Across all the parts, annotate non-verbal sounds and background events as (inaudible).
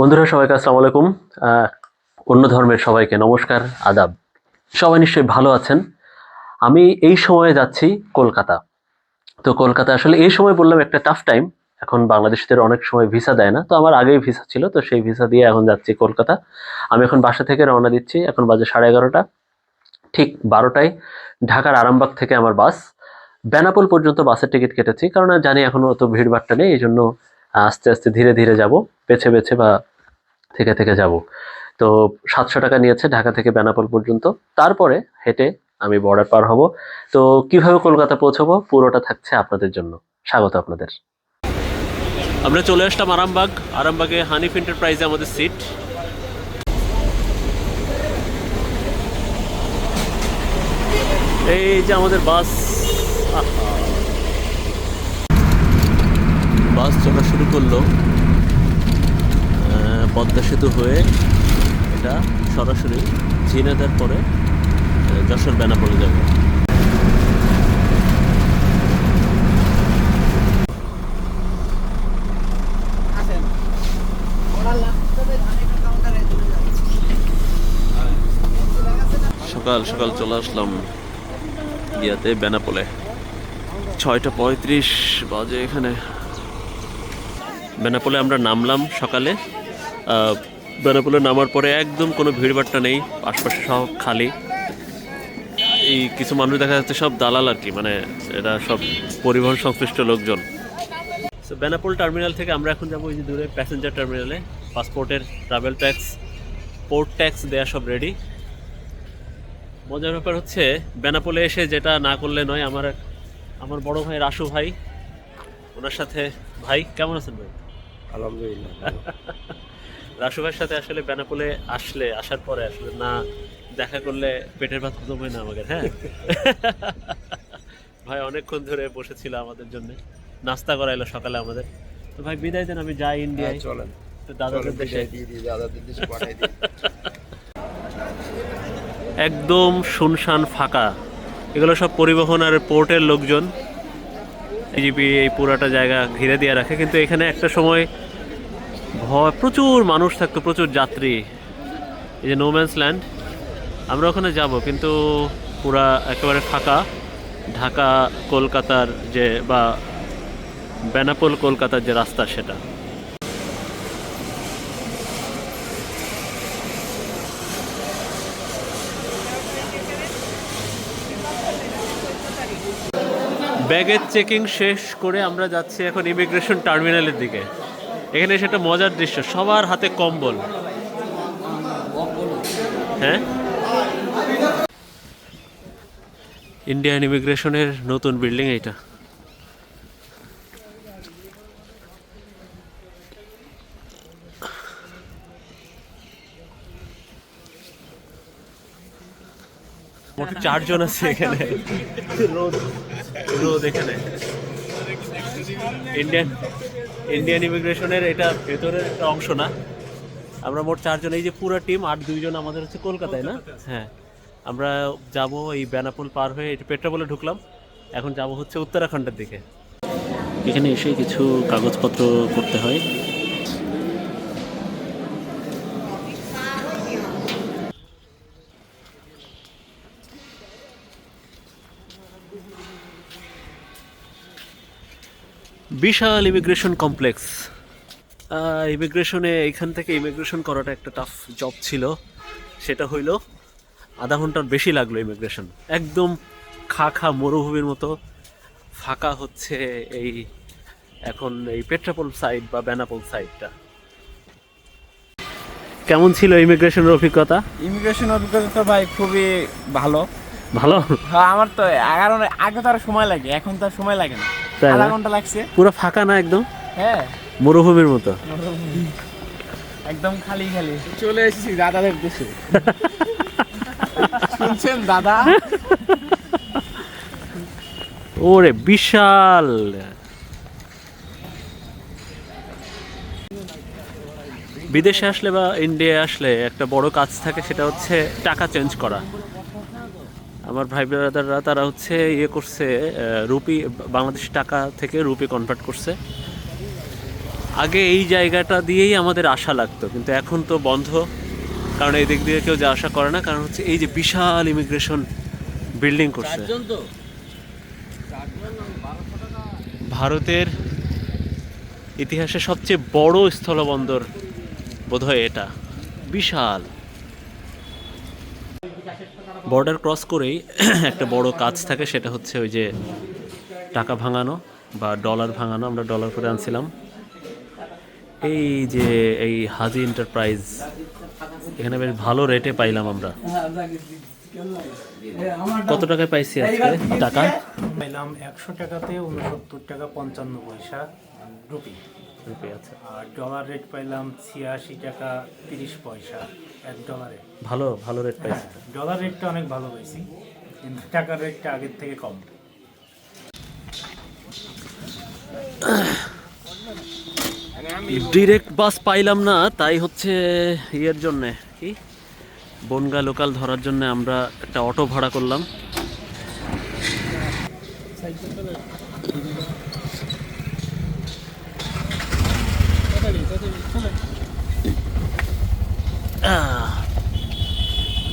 বন্ধুরা, সবাইকে আসসালামু আলাইকুম। অন্য ধর্মের সবাইকে নমস্কার, আদাব। সবাই নিশ্চয়ই ভালো আছেন। আমি এই সময়ে যাচ্ছি কলকাতা। তো কলকাতা আসলে এই সময় বললাম একটা টাফ টাইম এখন বাংলাদেশিদের অনেক সময় ভিসা দেয় না। তো আমার আগেই ভিসা ছিল, তো সেই ভিসা দিয়ে এখন যাচ্ছি কলকাতা। আমি এখন বাসা থেকে রওনা দিচ্ছি। এখন বাজে সাড়ে এগারোটা। ঠিক বারোটায় ঢাকার আরামবাগ থেকে আমার বাস। বেনাপোল পর্যন্ত বাসের টিকিট কেটেছি। কারণ জানি এখনও অত ভিড়ভাট্টা নেই, এই জন্য আস্তে আস্তে ধীরে ধীরে যাব। বেছে বেছে বা থেকে থেকে যাব। তো সাতশো টাকা নিয়েছে ঢাকা থেকে বেনাপোল পর্যন্ত। তারপরে হেঁটে আমি বর্ডার পার হব। তো কীভাবে কলকাতা পৌঁছবো পুরোটা থাকছে আপনাদের জন্য। স্বাগত আপনাদের। আমরা চলে আসলাম আরামবাগ। আরামবাগে হানিফ এন্টারপ্রাইজে আমাদের সিট এই যে আমাদের বাস। বাস চলা শুরু করল। পদ্মা সেতু হয়ে এটা সরাসরি ঝিনাদার পরে যশোর বেনাপোলে যাবে। সকাল সকাল চলে আসলাম ইয়াতে বেনাপোলে। ছয়টা পঁয়ত্রিশ বাজে এখানে। বেনাপোলে আমরা নামলাম সকালে। বেনাপোলে নামার পরে একদম কোনো ভিড়ভাট্টা নেই আশপাশে সব খালি। এই কিছু মানুষ দেখা যাচ্ছে সব দালাল আর কি মানে এরা সব পরিবহন সংশ্লিষ্ট লোকজন। তো বেনাপোল টার্মিনাল থেকে আমরা এখন যাব ওই যে দূরে প্যাসেঞ্জার টার্মিনালে পাসপোর্টের ট্রাভেল ট্যাক্স পোর্ট ট্যাক্স দেয়া সব রেডি মজার ব্যাপার হচ্ছে বেনাপোলে এসে যেটা না করলে নয় আমার আমার বড় ভাই রাসু ভাই ওনার সাথে ভাই কেমন আছেন ভাই? আলহামদুলিল্লাহ (laughs) রাসু ভাইয়ের সাথে আসলে বেনাপোলে আসলে আসার পরে আসলে না দেখা করলে পেটের ভাত হজম হয় না আমাদের হ্যাঁ? (laughs) ভাই অনেকক্ষণ ধরে বসেছিল আমাদের জন্য নাস্তা করাইলো সকালে আমাদের। তো ভাই বিদায় দেন আমি যাই ইন্ডিয়ায়। হ্যাঁ, চলেন। তো দাদাদের চলেন, দেশে দিই, দাদাদের দেশে পাঠাই দিই। (laughs) একদম শুনশান ফাঁকা। এগুলো সব পরিবহন আর পোর্টের লোকজন। জিপি এই পুরাটা জায়গা ঘিরে দিয়ে রাখে কিন্তু এখানে একটা সময় ভয় প্রচুর মানুষ থাকতো, প্রচুর যাত্রী। এই যে নোম্যান্স ল্যান্ড আমরা ওখানে যাব, কিন্তু পুরা একেবারে ফাঁকা। ঢাকা, কলকাতার যে, বা বেনাপোল, কলকাতার যে রাস্তা সেটা। ব্যাগের চেকিং শেষ করে আমরা যাচ্ছি এখন ইমিগ্রেশন টার্মিনালের দিকে। এখানে সেটা মজার দৃশ্য সবার হাতে কম্বল। হ্যাঁ? ইন্ডিয়ান ইমিগ্রেশনের নতুন বিল্ডিং এইটা। মোট চারজন আছে এখানে। রোদ রোদ এখানে। ইন্ডিয়ান ইন্ডিয়ান ইমিগ্রেশনের এটা ভেতরের একটা অংশ না। আমরা মোট চারজন এই যে পুরো টিম আর দুইজন আমাদের হচ্ছে কলকাতায় না? হ্যাঁ। আমরা যাব এই বেনাপোল পার হয়ে এটা পেট্রাপোলে ঢুকলাম। এখন যাব হচ্ছে উত্তরাখণ্ডের দিকে। এখানে এসে কিছু কাগজপত্র করতে হয়। বিশাল ইমিগ্রেশন কমপ্লেক্স ইমিগ্রেশনে এখান থেকে ইমিগ্রেশন করাটা একটা টাফ জব ছিল। সেটা হইল আধা ঘণ্টার বেশি লাগল ইমিগ্রেশন একদম খা খা মরুভূমির মতো ফাঁকা হচ্ছে এই এখন এই পেট্রাপোল সাইড বা বেনাপোল সাইডটা কেমন ছিল ইমিগ্রেশনের অভিজ্ঞতা? ইমিগ্রেশন অভিজ্ঞতা তো ভাই খুবই ভালো। ভালো? হ্যাঁ আমার তো এগারো আগে তো আর সময় লাগে এখন তো আর সময় লাগে না। না? আধা ঘণ্টা লাগছে। পুরো ফাঁকা না একদম? হ্যাঁ। মরুভূমির মতো। একদম খালি খালি। চলে এসেছি দাদাদের দেশে। (laughs) শুনছেন দাদা? ওরে বিশাল। বিদেশে আসলে বা ইন্ডিয়ায় আসলে একটা বড় কাজ থাকে সেটা হচ্ছে টাকা চেঞ্জ করা। আমার ভাই ব্রাদাররা তারা হচ্ছে ইয়ে করছে রুপি বাংলাদেশ টাকা থেকে রুপি কনভার্ট করছে। আগে এই জায়গাটা দিয়েই আমাদের আশা লাগতো কিন্তু এখন তো বন্ধ। কারণ এই দিক দিয়ে কেউ যা আশা করে না কারণ হচ্ছে এই যে বিশাল ইমিগ্রেশন বিল্ডিং করছে। ভারতের ইতিহাসে সবচেয়ে বড় স্থলবন্দর বোধহয় এটা। বিশাল। বর্ডার ক্রস করেই একটা বড় কাজ থাকে, সেটা হচ্ছে ওই যে টাকা ভাঙানো বা ডলার ভাঙানো, আমরা ডলার করে আনছিলাম। এই যে এই হাজি এন্টারপ্রাইজ, এখানে বেশ ভালো রেটে পাইলাম আমরা। কত টাকায় পাইছি আজকে টাকা? পাইলাম একশো টাকাতে উনসত্তর টাকা পঞ্চান্ন পয়সা রুপি। রুপি আছে। আর ডলার রেট পাইলাম ছিয়াশি টাকা তিরিশ পয়সা এক ডলারে ভালো ভালো রেট পাইছি। ডলার রেটটা অনেক ভালো পাইছি কিন্তু টাকার রেটটা আগের থেকে কম। ডিরেক্ট বাস পাইলাম না তাই হচ্ছে ইয়ের জন্যে কি? বনগা লোকাল ধরার জন্য আমরা একটা অটো ভাড়া করলাম।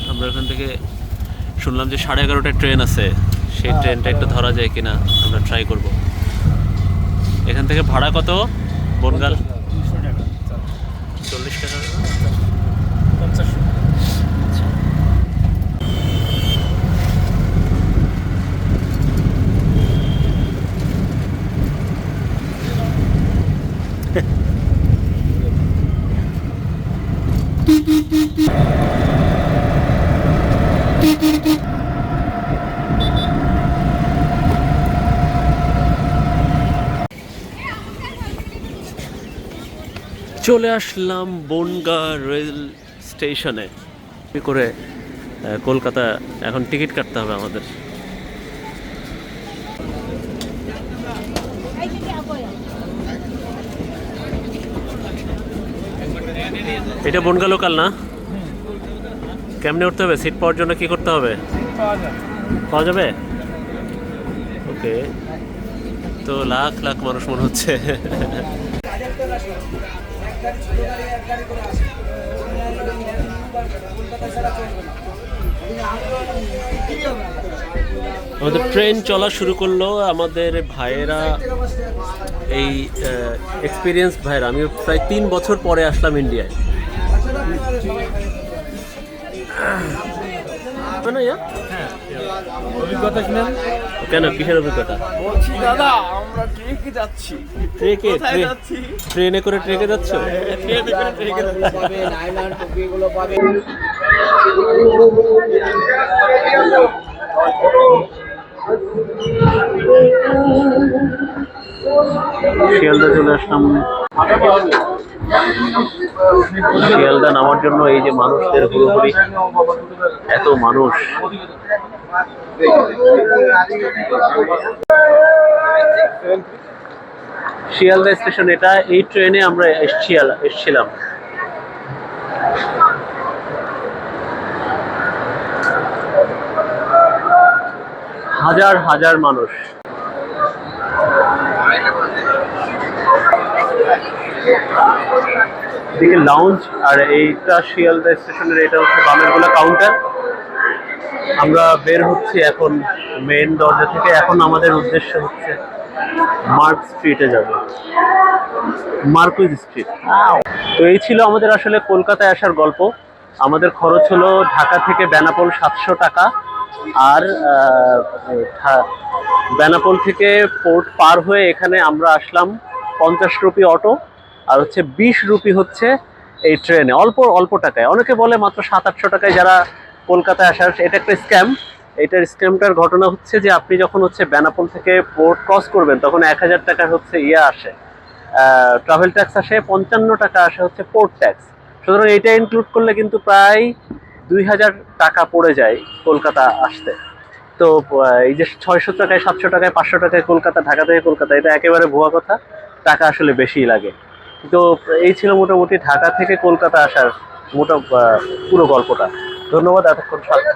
আমরা এখান থেকে শুনলাম যে সাড়ে এগারোটায় ট্রেন আছে। সেই ট্রেনটা একটু ধরা যায় কিনা আমরা ট্রাই করব। এখান থেকে ভাড়া কত? বনগাল চল্লিশ টাকা। পঞ্চাশ চলে আসলাম বনগা রেল স্টেশনে। করে কলকাতা এখন টিকিট কাটতে হবে আমাদের। এটা বনগা লোকাল না? কেমনে উঠতে হবে? সিট পাওয়ার জন্য কি করতে হবে? পাওয়া যাবে? ওকে তো লাখ লাখ মানুষ মনে হচ্ছে। আমাদের ট্রেন চলা শুরু করল। আমাদের ভাইয়েরা এই এক্সপিরিয়েন্স ভাইয়েরা আমি প্রায় তিন বছর পরে আসলাম ইন্ডিয়ায় অভিজ্ঞতা শুনেন। কেন কিসের অভিজ্ঞতা? বলছি দাদা আমরা ট্রেকে যাচ্ছি। ট্রেকে? কোথায় যাচ্ছি? ট্রেনে করে ট্রেকে যাচ্ছ? ট্রেনে করে ট্রেকে শিয়ালদা চলে আসলাম। শিয়ালদা নামার জন্য এই যে মানুষদের হুড়োহুড়ি, এত মানুষ। শিয়ালদা স্টেশন, এটা এই ট্রেনে আমরা এসছিয়াল- এসছিলাম। হাজার হাজার মানুষ। এদিকে লাউঞ্জ আর এইটা শিয়ালদা স্টেশনের এটা হচ্ছে বামেরগুলা কাউন্টার আমরা বের হচ্ছি এখন মেন দরজা থেকে। এখন আমাদের উদ্দেশ্য হচ্ছে মার্ক স্ট্রিটে যাব মার্কুইজ স্ট্রিট তো এই ছিল আমাদের আসলে কলকাতায় আসার গল্প। আমাদের খরচ হলো ঢাকা থেকে বেনাপোল সাতশো টাকা। আর বেনাপোল থেকে পোর্ট পার হয়ে এখানে আমরা আসলাম পঞ্চাশ রুপি অটো আর হচ্ছে বিশ রুপি হচ্ছে এই ট্রেনে অল্প অল্প টাকায়। অনেকে বলে মাত্র সাত, আটশো টাকায় যারা কলকাতায় আসার এটা একটা স্ক্যাম এটার স্ক্যামটার ঘটনা হচ্ছে যে আপনি যখন হচ্ছে বেনাপোল থেকে পোর্ট ক্রস করবেন, তখন এক হাজার টাকার হচ্ছে ইয়ে আসে। ট্রাভেল ট্যাক্স আসে, পঞ্চান্ন টাকা আসে হচ্ছে পোর্ট ট্যাক্স সুতরাং এটা ইনক্লুড করলে কিন্তু প্রায় দুই হাজার টাকা পড়ে যায় কলকাতা আসতে। তো এই যে ছয়শো টাকায়, সাতশো টাকায়, পাঁচশো টাকায় কলকাতা, ঢাকা থেকে কলকাতা, এটা একেবারে ভুয়া কথা। টাকা আসলে বেশিই লাগে। তো এই ছিল মোটামুটি ঢাকা থেকে কলকাতা আসার মোটা পুরো গল্পটা। ধন্যবাদ এতক্ষণ সাথে